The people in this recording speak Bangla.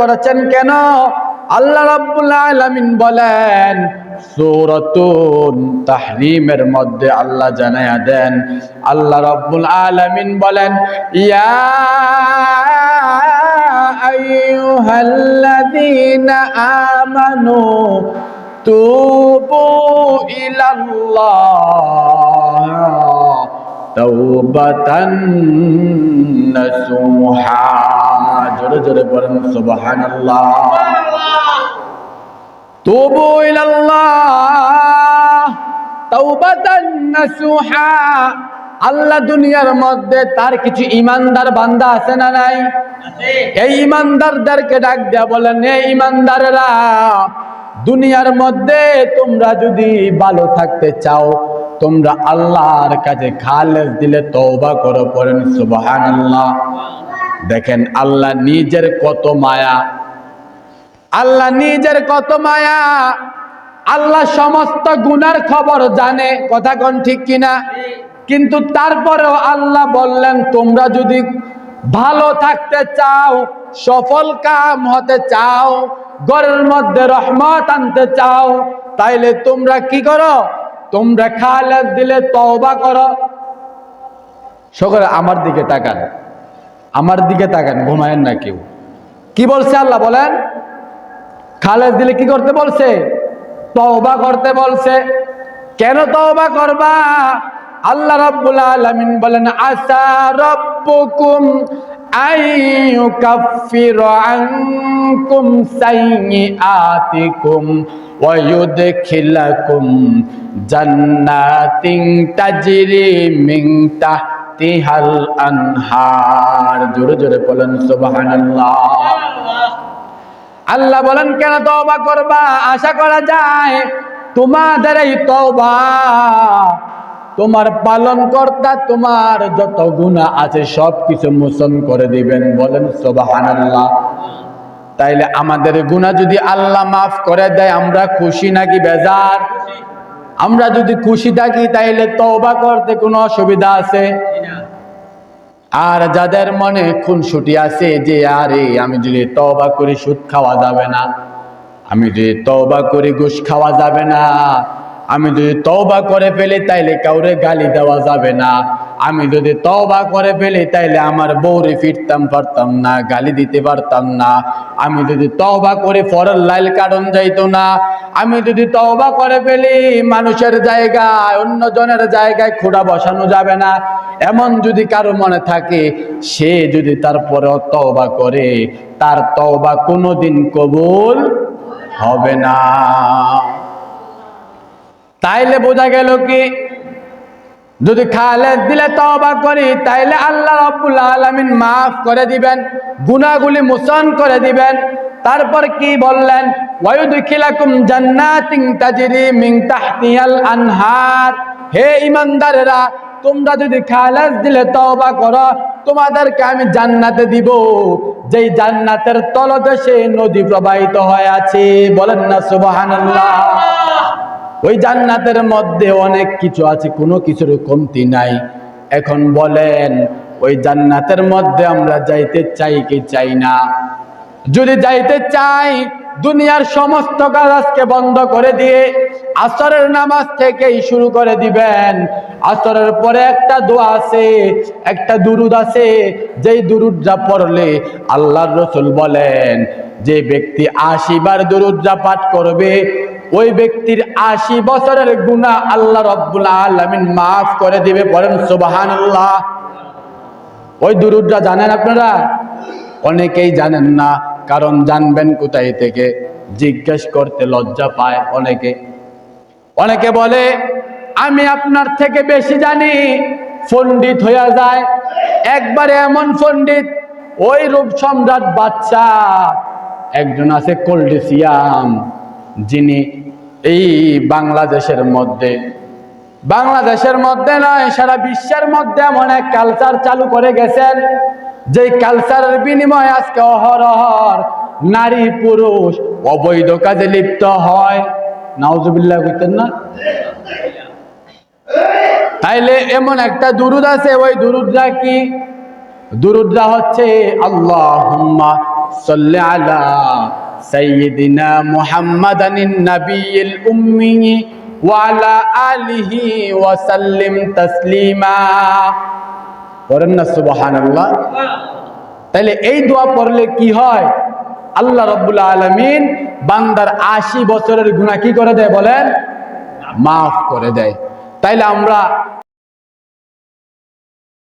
করেছেন কেন? আল্লাহ রাব্বুল আলামিন বলেন, সূরাতুন তাহরিমের মধ্যে আল্লাহ জানায়া দেন, আল্লাহ রাব্বুল আলামিন বলেন, ইয়া আইয়ুহাল্লাযীনা আমানু তুবু ইলাল্লাহ তাওবাতান নাসুহা। জোরে জোরে বলেন নাসুহা। আল্লাহ দুনিয়ার মধ্যে তার কিছু ইমানদার বান্দা আছে না নাই? এই ইমানদারদেরকে ডাক দেয়া বলেন এই ইমানদারেরা দুনিয়ার মধ্যে তোমরা যদি ভালো থাকতে চাও, তোমরা আল্লাহর কাছে খালেস দিলে তওবা করো, পড়েন সুবহানাল্লাহ। দেখেন আল্লাহ নিজের কত মায়া। আল্লাহ নিজের কত মায়া। আল্লাহ সমস্ত গুনার খবর জানে। কথা কোন ঠিক কিনা? কিন্তু তারপরেও আল্লাহ বললেন, তোমরা যদি ভালো থাকতে চাও, সফল কাম হতে চাও, ঘরের মধ্যে রহমত আনতে চাও, তাইলে তোমরা কি করো? তোমরা খালেদ দিলে তওবা করো। সকলে আমার দিকে তাকান। আমার দিকে তাকান, ঘুমায়েন না কেউ। কি বলছে আল্লাহ বলেন? খালেদ দিলে কি করতে বলছে? তওবা করতে বলছে। কেন তওবা করবা? আল্লাহ রাব্বুল আলামিন বলেন আসা রাব্বুকুম আইয়ুকাফির আনকুম সাইয়্যাতিকুম ওয়া ইউদখিলাকুম জান্নাতিন তাজরি মিন তাহতিহাল আনহার। জোরে জোরে বলেন, সুবহানাল্লাহ। আল্লাহ বলেন, কেন তওবা করবা? আশা করা যায় তোমাদের এই তওবা, তোমার পালন কর্তা তোমার যত গুনাহ আছে সব কিছু মোচন করে দিবেন। বলেন, সুবহানাল্লাহ। তাইলে আমাদের গুনাহ যদি আল্লাহ মাফ করে দেয়, আমরা খুশি নাকি বেজার? আমরা যদি খুশি থাকি, তাইলে তওবা করতে কোনো অসুবিধা আছে? আর যাদের মনে খুনসুটি আছে যে, আরে, আমি যদি তবা করি, সুদ খাওয়া যাবে না। আমি যদি তবা করি, ঘুষ খাওয়া যাবে না। আমি যদি তবা করে ফেলি, তাইলে কাউরে গালি দেওয়া যাবে না। আমি যদি তওবা করে ফেলি, তাইলে আমার বউরে ফিরতাম পারতাম না, গালি দিতে পারতাম না। আমি যদি তওবা করে ফরের লাইল কারণ যাইতো না, আমি যদি তওবা করে ফেলি, মানুষের জায়গায়, অন্য জনের জায়গায় খোড়া বসানো যাবে না। এমন যদি কারও মনে থাকে, সে যদি তারপরে তওবা করে, তার তওবা কোনোদিন কবুল হবে না। তাইলে বোঝা গেল কি যদি খালেদ দিলে তওবা করি, তাইলে আল্লাহ রাব্বুল আলামিন মাফ করে দিবেন, গুনাহগুলি মোচন করে দিবেন। তারপর কি বললেন? ওয়ায়ুদখিলাকুম জান্নাতিন তাজরি মিন তাহতিহাল আনহার। হে ইমানদারেরা তোমরা যদি খালেদ দিলে তওবা করো, তোমাদেরকে আমি জান্নাতে দিব। যেই জান্নাতের তলদেশে নদী প্রবাহিত হয়ে আছে, বলেন না সুবহানাল্লাহ। ওই জান্নাতের মধ্যে অনেক কিছু আছে, কোনো কিছুর কমতি নাই। এখন বলেন, ওই জান্নাতের মধ্যে আমরা যাইতে চাই কি চাই না? যদি যাইতে চাই, দুনিয়ার সমস্ত কাজ আজকে বন্ধ করে দিয়ে আসরের নামাজ থেকেই শুরু করে দিবেন। আসরের পরে একটা দোয়া আছে, একটা দুরুদ আছে। যেই দুরুদটা পড়লে আল্লাহর রসুল বলেন, যে ব্যক্তি আশি বার দুরুদটা পাঠ করবে ওই ব্যক্তির আশি বছরের গুণা আল্লাহ রব্বুল আলমিন মাফ করে দিবে পড়েন সুবাহান ওই দুরুদটা জানেন আপনারা? অনেকেই জানেন না, কারণ জানবেন কোথায় থেকে। জিজ্ঞেস করতে লজ্জা পায় অনেকে। অনেকে বলে, আমি আপনার থেকে বেশি জানি। পণ্ডিত হইয়া যায়, একবারে এমন পণ্ডিত, ওই রূপ সম্রাট বাচ্চা একজন আছে কোল্ডিসিয়াম। যিনি এই বাংলাদেশের মধ্যে বাংলাদেশের মধ্যে নয়, সারা বিশ্বের মধ্যে এমন এক কালচার চালু করে গেছেন যে কালচারের বিনিময়ে আজকে অহরহর নারী পুরুষ অবৈধ কাজে লিপ্ত হয়। নাউজুবিল্লাহ বুঝতেন না? তাইলে এমন একটা দুরুদ আছে, ওই দুরুদরা কি? দুরুদরা হচ্ছে আল্লাহ صل সাইয়্যিদিনা মুহাম্মাদানিন নাবিয়িল উম্মি ওয়ালা আলিহি ওয়াসাল্লিম তসলিমা। তাসলিমা না সুবহানাল্লাহ। তাহলে এই দোয়া পড়লে কি হয়? আল্লাহ রব্বুল আলমিন বান্দার আশি বছরের গুণা কি করে দেয় বলেন? মাফ করে দেয়। তাইলে আমরা